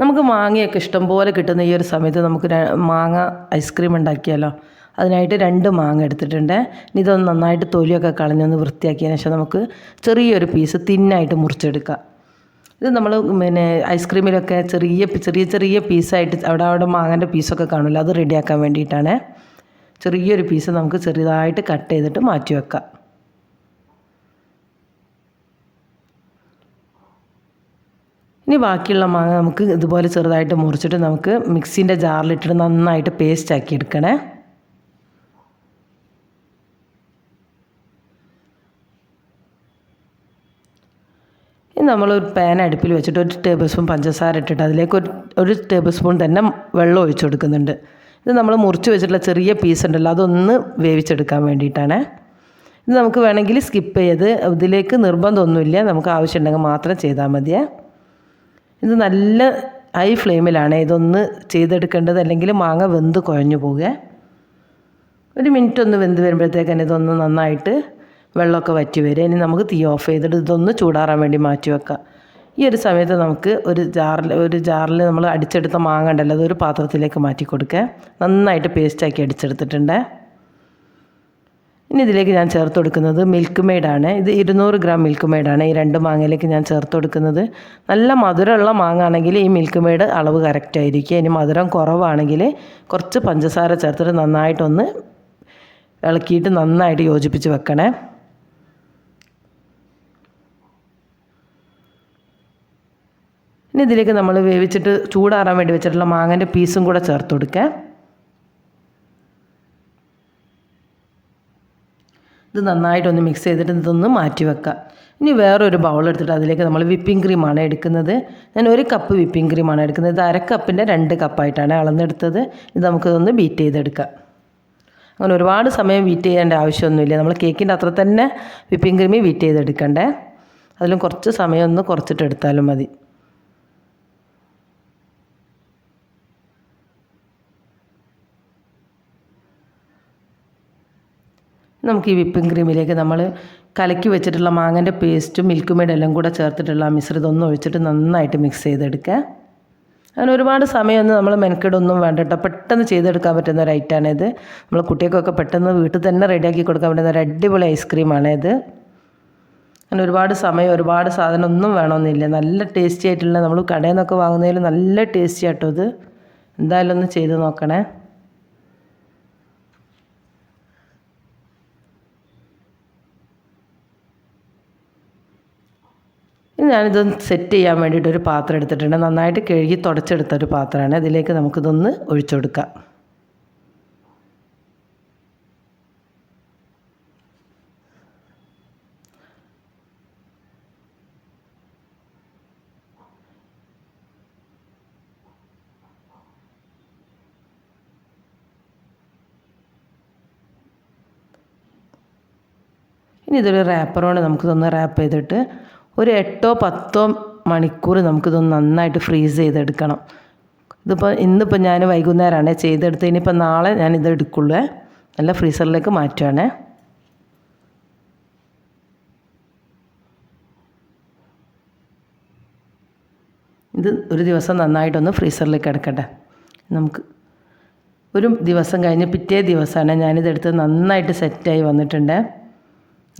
നമുക്ക് മാങ്ങയൊക്കെ ഇഷ്ടംപോലെ കിട്ടുന്ന ഈ ഒരു സമയത്ത് നമുക്ക് മാങ്ങ ഐസ്ക്രീം ഉണ്ടാക്കിയാലോ? അതിനായിട്ട് രണ്ട് മാങ്ങ എടുത്തിട്ടുണ്ട്. ഇനി ഇതൊന്ന് നന്നായിട്ട് തൊലിയൊക്കെ കളഞ്ഞൊന്ന് വൃത്തിയാക്കിയതിന് ശേഷം നമുക്ക് ചെറിയൊരു പീസ് തിന്നായിട്ട് മുറിച്ചെടുക്കാം. ഇത് നമ്മൾ പിന്നെ ഐസ്ക്രീമിലൊക്കെ ചെറിയ ചെറിയ ചെറിയ പീസായിട്ട് അവിടെ അവിടെ മാങ്ങന്റെ പീസൊക്കെ കാണില്ല അത് റെഡിയാക്കാൻ വേണ്ടിയിട്ടാണ്. ചെറിയൊരു പീസ് നമുക്ക് ചെറുതായിട്ട് കട്ട് ചെയ്തിട്ട് മാറ്റി വെക്കാം. ഇനി ബാക്കിയുള്ള മാങ്ങ നമുക്ക് ഇതുപോലെ ചെറുതായിട്ട് മുറിച്ചിട്ട് നമുക്ക് മിക്സിന്റെ ജാറിലിട്ടിട്ട് നന്നായിട്ട് പേസ്റ്റ് ആക്കി എടുക്കണേ. ഇനി നമ്മളൊരു പാൻ അടുപ്പിൽ വെച്ചിട്ട് ഒരു ടേബിൾ സ്പൂൺ പഞ്ചസാര ഇട്ടിട്ട് അതിലേക്ക് ഒരു ഒരു ടേബിൾ സ്പൂൺ തന്നെ വെള്ളം ഒഴിച്ചു കൊടുക്കുന്നുണ്ട്. ഇത് നമ്മൾ മുറിച്ച് വെച്ചിട്ടുള്ള ചെറിയ പീസ് ഉണ്ടല്ലോ അതൊന്ന് വേവിച്ചെടുക്കാൻ വേണ്ടിയിട്ടാണ്. ഇത് നമുക്ക് വേണമെങ്കിൽ സ്കിപ്പ് ചെയ്ത് ഇതിലേക്ക് നിർബന്ധമൊന്നുമില്ല നമുക്ക് ആവശ്യമുണ്ടെങ്കിൽ മാത്രം ചെയ്താൽ മതിയേ. ഇത് നല്ല ഹൈ ഫ്ലെയിമിലാണ് ഇതൊന്ന് ചെയ്തെടുക്കേണ്ടത് അല്ലെങ്കിൽ മാങ്ങ വെന്ത് കുഴഞ്ഞു പോവുക ഒരു മിനിറ്റ് ഒന്ന് വെന്ത് വരുമ്പോഴത്തേക്കാണ് ഇതൊന്ന് നന്നായിട്ട് വെള്ളമൊക്കെ വറ്റി വരിക. ഇനി നമുക്ക് തീ ഓഫ് ചെയ്തിട്ട് ഇതൊന്ന് ചൂടാറാൻ വേണ്ടി മാറ്റി വെക്കാം. ഈ ഒരു സമയത്ത് നമുക്ക് ഒരു ജാറിൽ ഒരു ജാറിൽ നമ്മൾ അടിച്ചെടുത്ത മാങ്ങ ഉണ്ടല്ലോ അതൊരു പാത്രത്തിലേക്ക് മാറ്റി കൊടുക്കുക. നന്നായിട്ട് പേസ്റ്റാക്കി അടിച്ചെടുത്തിട്ടുണ്ട്. ഇനി ഇതിലേക്ക് ഞാൻ ചേർത്ത് കൊടുക്കുന്നത് മിൽക്ക് മെയ്ഡാണ് ഇത് ഇരുന്നൂറ് ഗ്രാം മിൽക്ക് മെയ്ഡാണ് ഈ രണ്ട് മാങ്ങയിലേക്ക് ഞാൻ ചേർത്ത് കൊടുക്കുന്നത്. നല്ല മധുരമുള്ള മാങ്ങ ആണെങ്കിൽ ഈ മിൽക്ക് മെയ്ഡ് അളവ് കറക്റ്റ് ആയിരിക്കും. ഇനി മധുരം കുറവാണെങ്കിൽ കുറച്ച് പഞ്ചസാര ചേർത്തിട്ട് നന്നായിട്ടൊന്ന് ഇളക്കിയിട്ട് നന്നായിട്ട് യോജിപ്പിച്ച് വെക്കണേ. ഇനി ഇതിലേക്ക് നമ്മൾ വേവിച്ചിട്ട് ചൂടാറാൻ വേണ്ടി വെച്ചിട്ടുള്ള മാങ്ങന്റെ പീസും കൂടെ ചേർത്ത് കൊടുക്കാം. ഇത് നന്നായിട്ടൊന്ന് മിക്സ് ചെയ്തിട്ട് ഇതൊന്ന് മാറ്റി വെക്കുക ഇനി വേറൊരു ബൗൾ എടുത്തിട്ട് അതിലേക്ക് നമ്മൾ വിപ്പിംഗ് ക്രീമാണ് എടുക്കുന്നത്. ഞാൻ ഒരു കപ്പ് വിപ്പിംഗ് ക്രീമാണ് എടുക്കുന്നത്. ഇത് അര കപ്പിന്റെ രണ്ട് കപ്പായിട്ടാണ് അളന്നെടുത്തത്. ഇത് നമുക്കിതൊന്ന് ബീറ്റ് ചെയ്തെടുക്കാം. അങ്ങനെ ഒരുപാട് സമയം ബീറ്റ് ചെയ്യേണ്ട ആവശ്യമൊന്നുമില്ല. നമ്മൾ കേക്കിന്റെ അത്ര തന്നെ വിപ്പിംഗ് ക്രീമി ബീറ്റ് ചെയ്തെടുക്കണ്ടേ. അതിലും കുറച്ച് സമയം ഒന്ന് കുറച്ചിട്ട് എടുത്താലും മതി. നമുക്ക് ഈ വിപ്പിംഗ് ക്രീമിലേക്ക് നമ്മൾ കലക്കി വെച്ചിട്ടുള്ള മാങ്ങന്റെ പേസ്റ്റും മിൽക്ക് മെയ്ഡ് എല്ലാം കൂടെ ചേർത്തിട്ടുള്ള ആ മിശ്രിതം ഒന്ന് ഒഴിച്ചിട്ട് നന്നായിട്ട് മിക്സ് ചെയ്തെടുക്കുക. അങ്ങനെ ഒരുപാട് സമയമൊന്നും നമ്മൾ മെനക്കെടൊന്നും വേണ്ട കേട്ടോ. പെട്ടെന്ന് ചെയ്തെടുക്കാൻ പറ്റുന്ന ഒരു ഐറ്റമാണ് ഇത്. നമ്മൾ കുട്ടികൾക്കൊക്കെ പെട്ടെന്ന് വീട്ടിൽ തന്നെ റെഡിയാക്കി കൊടുക്കാൻ പറ്റുന്ന ഒരു അടിപൊളി ഐസ്ക്രീമാണ് ഇത്. അങ്ങനെ ഒരുപാട് സമയം ഒരുപാട് സാധനം ഒന്നും വേണമെന്നില്ല. നല്ല ടേസ്റ്റി ആയിട്ടുള്ള നമ്മൾ കടയിൽ നിന്നൊക്കെ വാങ്ങുന്നതിൽ നല്ല ടേസ്റ്റി ആട്ടോ ഇത്. എന്തായാലും ഒന്ന് ചെയ്ത് നോക്കണേ. ഞാനിത് സെറ്റ് ചെയ്യാൻ വേണ്ടിയിട്ട് ഒരു പാത്രം എടുത്തിട്ടുണ്ട്. നന്നായിട്ട് കഴുകി തുടച്ചെടുത്ത ഒരു പാത്രമാണ്. അതിലേക്ക് നമുക്കിതൊന്ന് ഒഴിച്ചു കൊടുക്കാം. ഇനി ഇതൊരു റാപ്പറോട് നമുക്കിതൊന്ന് റാപ്പ് ചെയ്തിട്ട് ഒരു എട്ടോ പത്തോ മണിക്കൂർ നമുക്കിതൊന്ന് നന്നായിട്ട് ഫ്രീസ് ചെയ്തെടുക്കണം. ഇതിപ്പോൾ ഇന്നിപ്പോൾ ഞാൻ വൈകുന്നേരമാണ് ചെയ്തെടുത്ത്. ഇനിയിപ്പോൾ നാളെ ഞാൻ ഇത് എടുക്കുള്ളൂ. നല്ല ഫ്രീസറിലേക്ക് മാറ്റുകയാണ് ഇത് ഒരു ദിവസം നന്നായിട്ടൊന്ന് ഫ്രീസറിലേക്ക് എടുക്കട്ടെ. നമുക്ക് ഒരു ദിവസം കഴിഞ്ഞ് പിറ്റേ ദിവസമാണ് ഞാനിതെടുത്ത് നന്നായിട്ട് സെറ്റായി വന്നിട്ടുണ്ട്.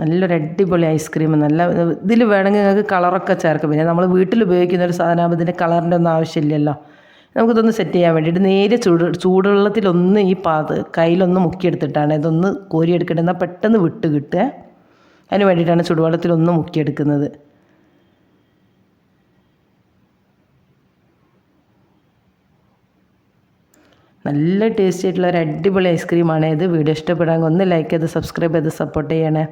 നല്ലൊരു അടിപൊളി ഐസ്ക്രീം നല്ല ഇതിൽ വേണമെങ്കിൽ നിങ്ങൾക്ക് കളറൊക്കെ ചേർക്കാം. പിന്നെ നമ്മൾ വീട്ടിൽ ഉപയോഗിക്കുന്ന ഒരു സാധനമാകുമ്പോൾ ഇതിന്റെ കളറിന്റെ ഒന്നും ആവശ്യമില്ലല്ലോ. നമുക്കിതൊന്ന് സെറ്റ് ചെയ്യാൻ വേണ്ടിയിട്ട് നേരെ ചൂട് ചൂടുവെള്ളത്തിലൊന്ന് ഈ പാത് കയ്യിലൊന്ന് മുക്കിയെടുത്തിട്ടാണ്. ഇതൊന്ന് കോരിയെടുക്കേണ്ടത് എന്നാൽ പെട്ടെന്ന് വിട്ട് കിട്ടുക. അതിന് വേണ്ടിയിട്ടാണ് ചൂടുവെള്ളത്തിലൊന്ന് മുക്കിയെടുക്കുന്നത്. നല്ല ടേസ്റ്റി ആയിട്ടുള്ള ഒരു അടിപൊളി ഐസ്ക്രീമാണ് ഇത്. വീഡിയോ ഇഷ്ടപ്പെടാമെങ്കിൽ ഒന്ന് ലൈക്ക് ചെയ്ത് സബ്സ്ക്രൈബ് ചെയ്ത് സപ്പോർട്ട് ചെയ്യണേ.